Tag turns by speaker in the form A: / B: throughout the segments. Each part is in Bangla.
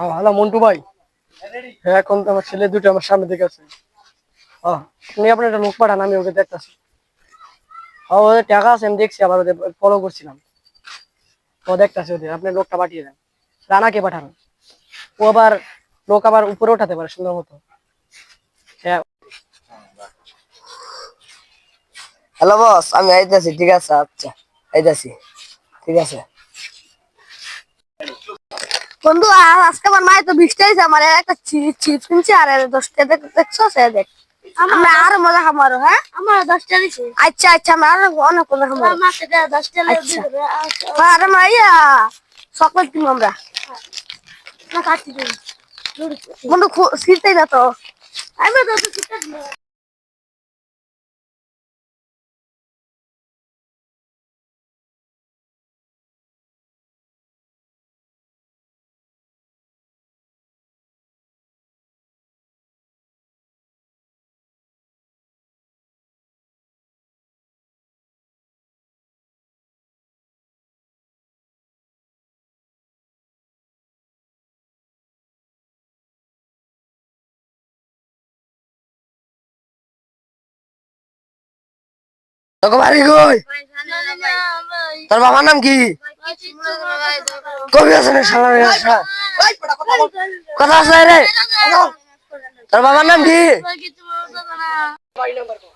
A: হ্যাঁ হ্যালো, মন্টু ভাই। হ্যাঁ এখন তো আমার ছেলে দুটো আমার সামনে দিকে আছে। আপনি আপনার একটা লোক পাঠান, আমি ওকে দেখতেছি। হ্যাঁ ওদের টাকা আছে, আমি দেখছি, আবার ওদের ফলো করছিলাম। ও দেখতেছি ওদের, আপনি লোকটা পাঠিয়ে দেন। রানাকে পাঠান। ও আবার, লোক আবার উপরে ওঠাতে পারে সুন্দর মতো। হ্যাঁ।
B: হ্যালো, বস, আমি আইতাছি, ঠিক আছে আচ্ছা আইতাছি, ঠিক আছে।
C: বন্ধু আজকে আমার মায়ের তো বৃষ্টি হয়েছে আমার একটা চিপস কিনছে আর দশটা দেখ দেখছ সে দেখ। আমরা আরও মজা খামারো হ্যাঁ?
D: আমার দশটা দিছে।
C: আচ্ছা আচ্ছা আমরা আরও অনেক মজা খামারো।
D: দশটা
C: আচ্ছা। আর আমরা ইয়া চকলেট কিনবো আমরা।
D: কাটছি
C: বন্ধু সিটটাই না তো।
D: আমি তো তো
B: তোকে বাড়ি কই? তোর বাবার নাম কি? কবি আছে না শালা রে কথা আছে রে। তোর বাবার নাম কি?
A: বাড়ি নাম্বার কো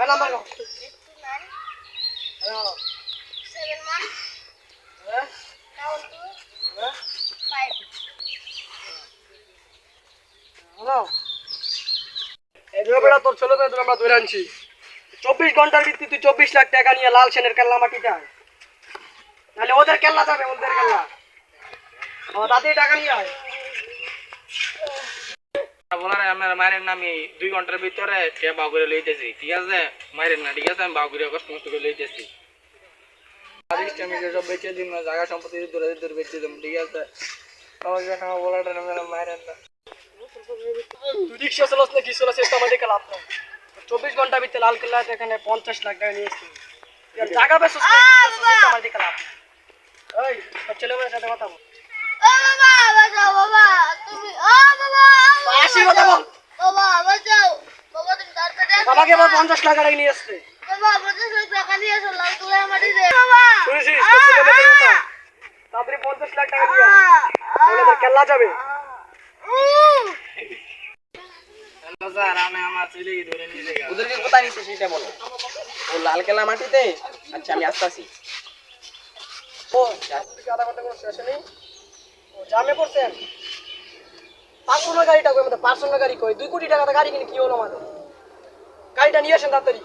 A: নাম্বার কো তোর ছেলে মেয়েদের আমরা ধরে আনছি। চব্বিশ ঘণ্টার ভিত্তি তুই চব্বিশ লাখ টাকা নিয়ে লাল সেনের কেল্লা আয়। নাহলে ওদের কেল্লা যাবে ওদের কেল্লা। ও তাতেই টাকা নিয়ে আয়।
E: বলার আমার মায়ের নামে দুই ঘণ্টার ভিতরে কে বাগুরে লইতেছি ঠিক আছে? মায়ের না ঠিক আছে আমি বাগুরে কষ্ট মষ্ট করে লইতেছি। আমি সব বেচে দিন জায়গা সম্পত্তি দূরে দূরে বেচে দিন ঠিক আছে? আমাকে না বলাটা না মেরে মায়ের না।
A: তুই রিক্সা চালাস না কি চালাস এটা আমাদের লাভ নাই। চব্বিশ ঘণ্টা ভিতরে লাল কেল্লা এখানে পঞ্চাশ লাখ টাকা নিয়ে এসেছি। টাকা বেশ আমার দিকে লাভ ওই তোর ছেলে মেয়ের সাথে কথা বল। বাবাকে আবার পঞ্চাশ লাখ টাকা নিয়ে আসছে তাড়াতাড়ি পঞ্চাশ লাখ টাকা যাবে
F: কোথায় ও লাল কেলা মাটিতে আচ্ছা আমি আসতেছি
A: ও তুই আধা করে শেষে নেই ও জামে পড়ছেন পার্সোনাল গাড়িটা কই আমাদের পার্সোনাল গাড়ি কই দুই কোটি টাকা গাড়ি কিনে কি হলো আমাদের গাড়িটা নিয়ে আসেন তাড়াতাড়ি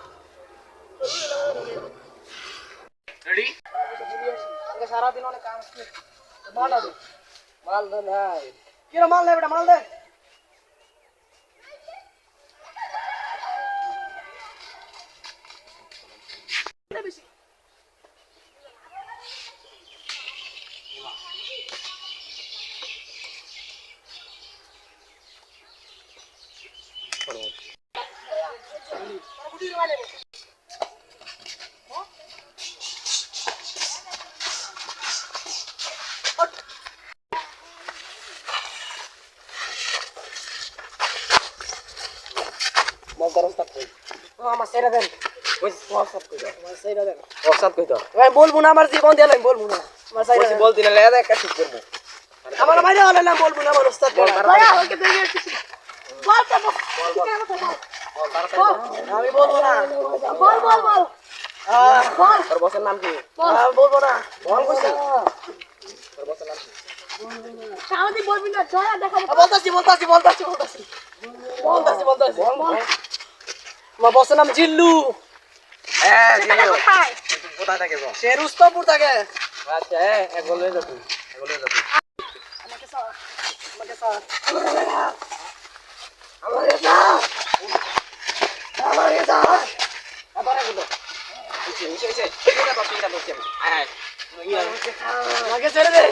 E: রেডি
A: সারাদিন অনেক কাজ
F: মাল নাই
A: কি রে মাল নেই বেটা মাল দে।
F: কই
A: আমার সেটা দেন।
F: ওই কই দাও
A: আমার সেটা দেন।
F: রস্তাত কই দাও
A: আমি বলব না আমার জীবন দিয়ে আমি বলব না। আমার
F: বলছি বলতি না লেদা একটা ঠিক করব।
A: আমার হলে না বলব না আমার ওস্তাদ
F: বল।
A: আমাকে দেখে এসেছি বল বল।
F: বল।
A: আমি বলব না।
D: বল বল বল।
A: বল।
F: তোর বসের নাম কি?
A: বলব না। বল কইছি
F: তোর বসের নাম কি?
D: সারাদিন বলবি না জয়া দেখাবো।
A: বলতাছি বলতাছি বলতাছি। বলতাছি বলতাছি বলতাছি আমার বসের নাম জিল্লু।
F: হ্যাঁ জিও
D: কোথায়?
F: কোথায় থাকে গো
A: সে রুস্তপুর থাকে।
F: আচ্ছা হ্যাঁ এক বলে যা তুই এক বলে যা তুই
A: আমাকে
F: নিচে নিচে এটা আমি আয় আয়
A: আমাকে ছেড়ে দে।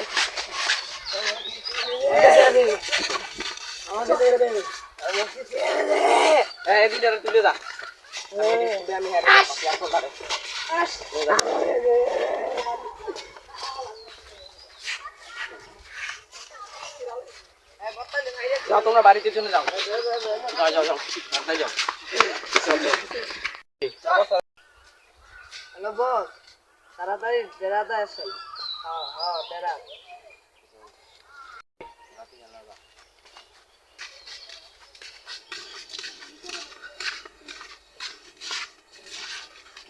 A: আমাকে ছেড়ে দে।
F: এই দুইটা তুলে দা। আমি হ্যাঁ যাও তোমরা বাড়িতে চলে যাও। যাও যাও যাও। বাড়িতে যাও।
A: হ্যালো বস তাড়াতাড়ি বেড়াতে আসেন। হ্যাঁ হ্যাঁ বেড়া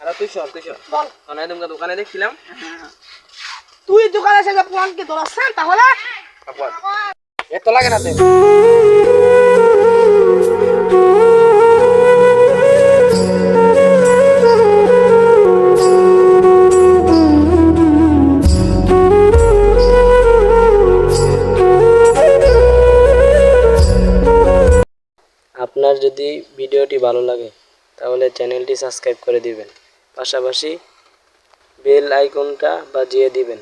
F: আরে তুই সর তুই সর
A: বল।
F: তোমাকে দোকানে দেখছিলাম
A: তুই দোকানে এসে পুরানকে ধরাচ্ছেন তাহলে?
F: এত লাগে না
G: আপনার যদি ভিডিওটি ভালো লাগে তাহলে চ্যানেলটি সাবস্ক্রাইব করে দিবেন। পাশাপাশি বেল আইকনটা বাজিয়ে দিবেন।